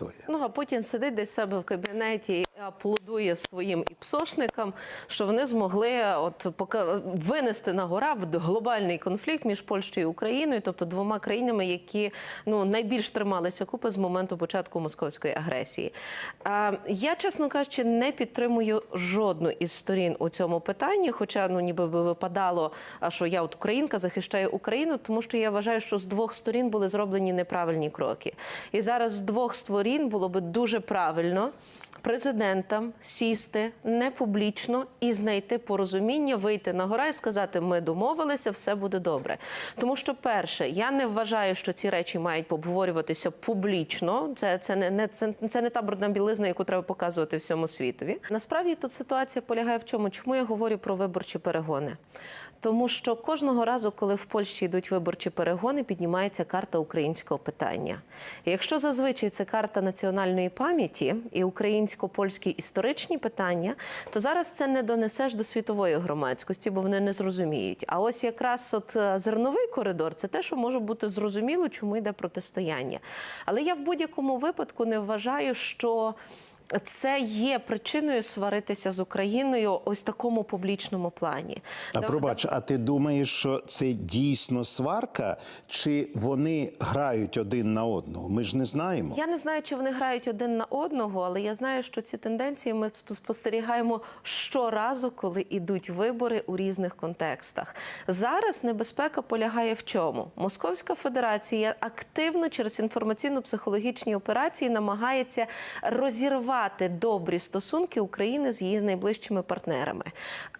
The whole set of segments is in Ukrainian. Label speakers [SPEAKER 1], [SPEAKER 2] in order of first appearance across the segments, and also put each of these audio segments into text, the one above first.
[SPEAKER 1] Вікторія.
[SPEAKER 2] Ну а Путін сидить десь себе в кабінеті і своїм іпсошникам, що вони змогли от винести на гора в глобальний конфлікт між Польщею і Україною, тобто двома країнами, які ну найбільш трималися купи з моменту початку московської агресії. Я, чесно кажучи, не підтримую жодну із сторін у цьому питанні, хоча ну ніби би випадало, що я от українка захищаю Україну, тому що я вважаю, що з двох сторін були зроблені неправильні кроки. І зараз з двох сторін було би дуже правильно президентам сісти не публічно і знайти порозуміння, вийти на гора і сказати: ми домовилися, все буде добре. Тому що, перше, я не вважаю, що ці речі мають обговорюватися публічно. Це, це не, не це, це не та брудна білизна, яку треба показувати всьому світові. Насправді тут ситуація полягає в чому? Чому я говорю про виборчі перегони? Тому що кожного разу, коли в Польщі йдуть виборчі перегони, піднімається карта українського питання. І якщо зазвичай це карта національної пам'яті і українсько-польські історичні питання, то зараз це не донесеш до світової громадськості, бо вони не зрозуміють. А ось якраз от е, зерновий коридор це те, що може бути зрозуміло, чому йде протистояння. Але я в будь-якому випадку не вважаю, що. Це є причиною сваритися з Україною ось такому публічному плані.
[SPEAKER 1] А пробач, а ти думаєш, що це дійсно сварка, чи вони грають один на одного? Ми ж не знаємо.
[SPEAKER 2] Я не знаю, чи вони грають один на одного, але я знаю, що ці тенденції ми сп- спостерігаємо щоразу, коли йдуть вибори у різних контекстах. Зараз небезпека полягає в чому? Московська Федерація активно через інформаційно-психологічні операції намагається розірвати добрі стосунки України з її найближчими партнерами.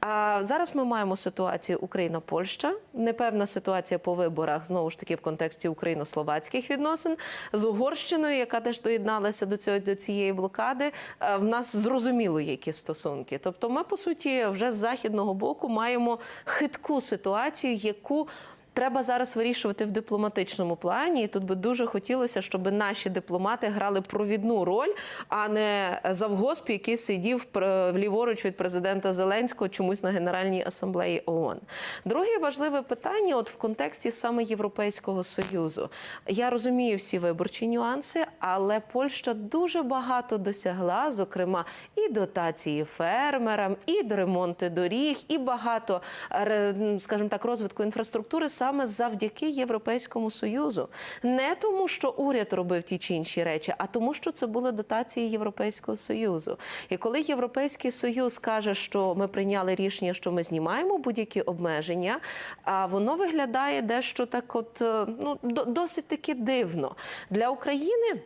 [SPEAKER 2] А зараз ми маємо ситуацію Україна-Польща, непевна ситуація по виборах знову ж таки в контексті україно-словацьких відносин з Угорщиною, яка теж доєдналася до цього до цієї блокади. е, В нас зрозуміло, які стосунки. Тобто, ми по суті вже з західного боку маємо хитку ситуацію, яку Треба зараз вирішувати в дипломатичному плані, і тут би дуже хотілося, щоб наші дипломати грали провідну роль, а не завгосп, який сидів ліворуч від президента Зеленського чомусь на Генеральній асамблеї ООН. Друге важливе питання, от в контексті саме Європейського союзу. Я розумію всі виборчі нюанси, але Польща дуже багато досягла, зокрема, і дотації фермерам, і до ремонту доріг, і багато, скажімо так, розвитку інфраструктури саме завдяки Європейському Союзу. Не тому, що уряд робив ті чи інші речі, а тому, що це були дотації Європейського Союзу. І коли Європейський Союз каже, що ми прийняли рішення, що ми знімаємо будь-які обмеження, а воно виглядає дещо так, от е, ну досить таки дивно для України.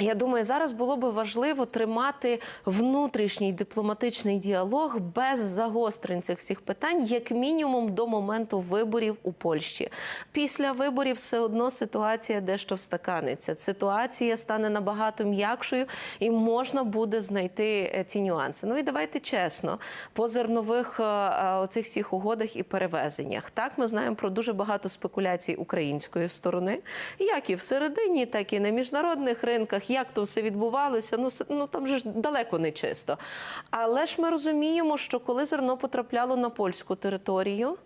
[SPEAKER 2] Я думаю, зараз було би важливо тримати внутрішній дипломатичний діалог без загострень цих всіх питань, як мінімум до моменту виборів у Польщі. Після виборів все одно ситуація дещо встаканиться. Ситуація стане набагато м'якшою і можна буде знайти е, ці нюанси. Ну і давайте чесно, по зернових е, е, оцих всіх угодах і перевезеннях. Так, ми знаємо про дуже багато спекуляцій української сторони, як і всередині, так і на міжнародних ринках. Як то все відбувалося? Ну, ну там же ж далеко не чисто. Але ж ми розуміємо, що коли зерно потрапляло на польську територію.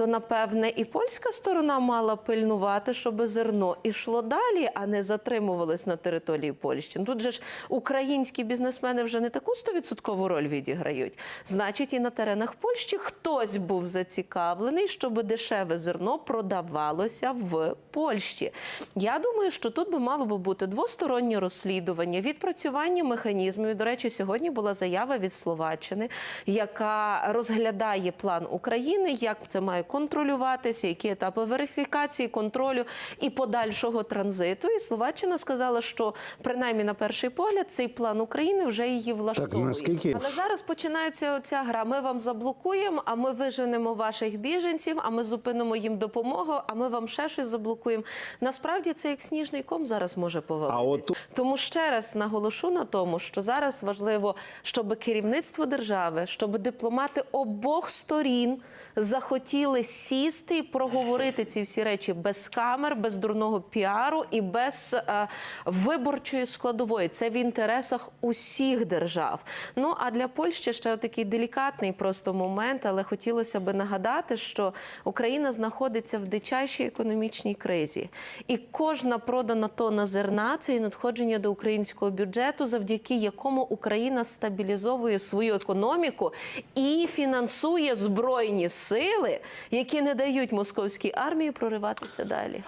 [SPEAKER 2] То напевне і польська сторона мала пильнувати, щоб зерно ішло далі, а не затримувалось на території Польщі. Ну, Тут же ж українські бізнесмени вже не таку стовідсоткову роль відіграють. Значить, і на теренах Польщі хтось був зацікавлений, щоб дешеве зерно продавалося в Польщі. Я думаю, що тут би мало би бути двостороннє розслідування, відпрацювання механізмів. До речі, сьогодні була заява від Словаччини, яка розглядає план України, як це має контролюватися, які етапи верифікації, контролю і подальшого транзиту. І Словаччина сказала, що принаймні на перший погляд цей план України вже її влаштовує.
[SPEAKER 1] наскільки-
[SPEAKER 2] Але зараз починається оця гра. Ми вам заблокуємо, а ми виженемо ваших біженців, а ми зупинимо їм допомогу, а ми вам ще щось заблокуємо. Насправді це як сніжний ком зараз може повалитися.
[SPEAKER 1] А от
[SPEAKER 2] Тому ще раз наголошу на тому, що зараз важливо, щоб керівництво держави, щоб дипломати обох сторін захотіли мали сісти і проговорити ці всі речі без камер, без дурного піару і без е, виборчої складової. Це в інтересах усіх держав. Ну а для Польщі ще такий делікатний просто момент, але хотілося би нагадати, що Україна знаходиться в дичайшій економічній кризі, і кожна продана тонна зерна це і надходження до українського бюджету, завдяки якому Україна стабілізовує свою економіку і фінансує збройні сили, які не дають московській армії прориватися далі.